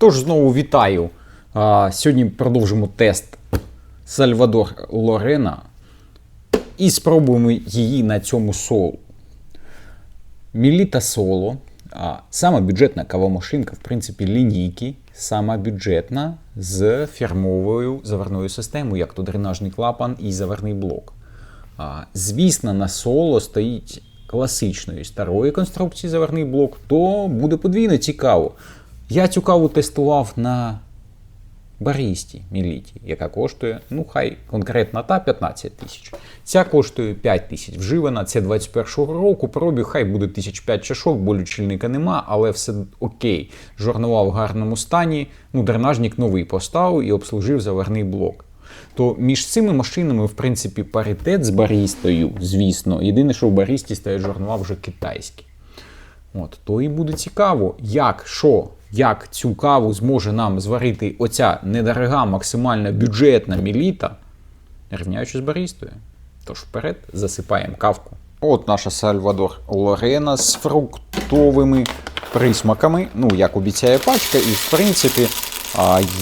Тож знову вітаю. А, Сьогодні продовжимо тест Сальвадор Лорена і спробуємо її на цьому соло. Міліта соло. А, Сама бюджетна кавомашинка, в принципі, лінійки, сама бюджетна з фірмовою заварною системою, як то дренажний клапан і заварний блок. А, Звісно, на соло стоїть класичної старої конструкції заварний блок, то буде подвійно цікаво. Я цю каву тестував на барісті Міліті, яка коштує, ну хай конкретно та 15 тисяч. Ця коштує 5 тисяч. Вживана, це 21-го року. Пробіг, хай буде 1005 чашок, бо лічильника нема, але все окей. Жорнова в гарному стані. Ну, дренажник новий поставив і обслужив заварний блок. То між цими машинами, в принципі, паритет з барістою, звісно. Єдине, що в барісті стоять жорнова вже китайські. От, то і буде цікаво, як, що, як цю каву зможе нам зварити оця недорога, максимально бюджетна міліта, рівняючи з барістою. Тож вперед засипаємо кавку. От наша Сальвадор Лорена з фруктовими присмаками. Ну, як обіцяє пачка, і в принципі,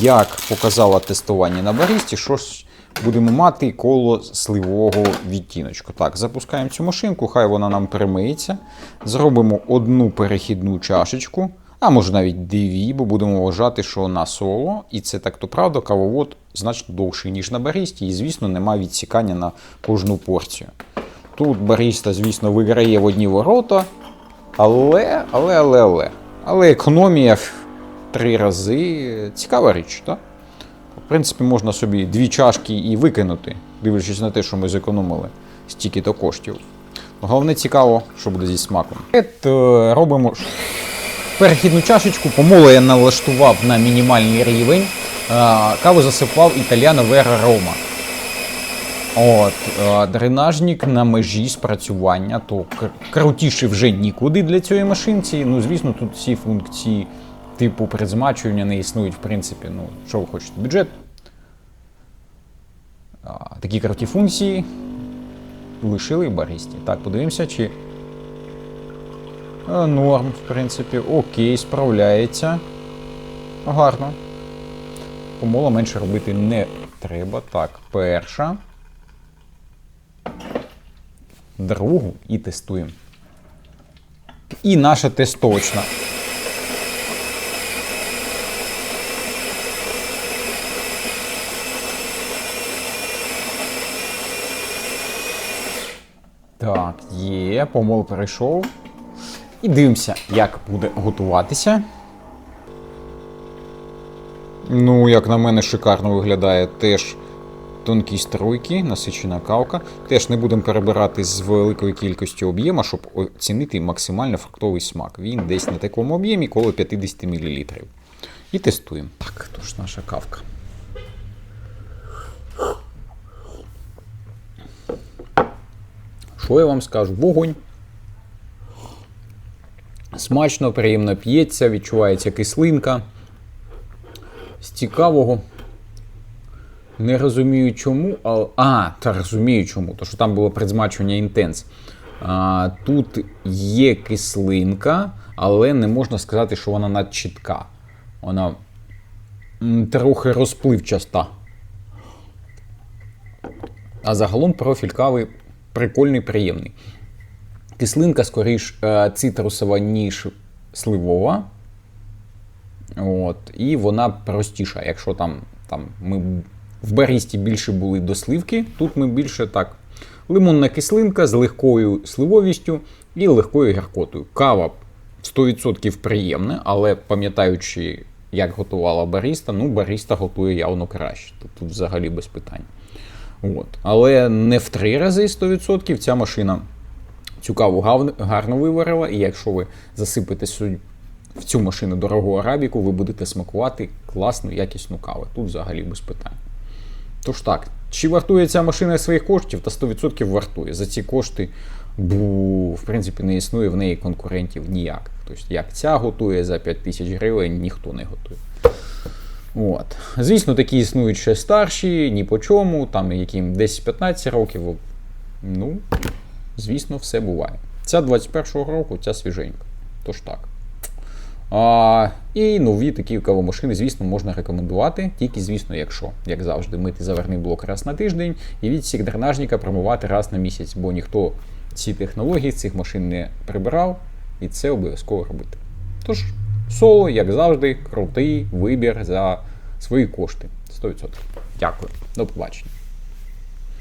як показало тестування на барісті, що ж будемо мати коло сливового відтіночку. Так, запускаємо цю машинку, хай вона нам перемиється. Зробимо одну перехідну чашечку, а може навіть дві, бо будемо вважати, що на соло, і це так то правда, кавовод значно довший, ніж на барісті, і, звісно, немає відсікання на кожну порцію. Тут баріста, звісно, виграє в одні ворота, але, але, але, але. Але економія в три рази цікава річ, так? В принципі, можна собі дві чашки і викинути, дивлячись на те, що ми зекономили стільки-то коштів. Головне цікаво, що буде зі смаком. Е, робимо перехідну чашечку, помолу я налаштував на мінімальний рівень. Е, Каву засипав італіано Вера Рома. От, е, дренажник на межі спрацювання, то крутіше вже нікуди для цієї машинці. Ну, звісно, тут всі функції типу призмачування не існують, в принципі. Ну, що ви хочете? Бюджет. Такі круті функції лишили баристі. Так, подивимося, чи. Е, Норм, в принципі, окей, справляється. Гарно. Помолу менше робити не треба. Так, перша. Другу і тестуємо. І наша тестовочна. Так, є, помол перейшов. І дивимося, як буде готуватися. Ну, як на мене, шикарно виглядає теж тонкі струйки, насичена кавка. Теж не будемо перебирати з великою кількістю об'єму, щоб оцінити максимально фруктовий смак. Він десь на такому об'ємі коло 50 мл. І тестуємо. Так, то ж наша кавка. Що я вам скажу? Вогонь. Смачно, приємно п'ється, відчувається кислинка. З цікавого. Не розумію чому, але. А, та розумію чому, то що там було предзмачування інтенс. А, Тут є кислинка, але не можна сказати, що вона надчітка. Вона трохи розпливчаста. А загалом профіль кави прикольний, приємний. Кислинка, скоріш, е, цитрусова, ніж сливова. От, і вона простіша. Якщо там, там ми в барісті більше були до сливки, тут ми більше так. Лимонна кислинка з легкою сливовістю і легкою гіркотою. Кава 100% приємна, але пам'ятаючи, як готувала баріста, ну баріста готує явно краще. Тут, тут взагалі без питань. От. Але не в три рази 100% ця машина цю каву гарно виварила, і якщо ви засипете в цю машину дорогу арабіку, ви будете смакувати класну, якісну каву. Тут взагалі без питань. Тож так, чи вартує ця машина своїх коштів, та 100% вартує. За ці кошти, бо, в принципі, не існує в неї конкурентів ніяких. Тобто, як ця готує за 5 тисяч гривень, ніхто не готує. От. Звісно, такі існують ще старші, ні по чому, там яким 10-15 років. Ну, звісно, все буває. Ця 21-го року, ця свіженька. Тож так. А, і нові такі кавомашини, звісно, можна рекомендувати, тільки, звісно, якщо, як завжди, мити заварний блок раз на тиждень і відсік дренажника промивати раз на місяць, бо ніхто ці технології цих машин не прибирав, і це обов'язково робити. Тож, соло, як завжди, крутий вибір за свої кошти. 100%. Дякую. До побачення.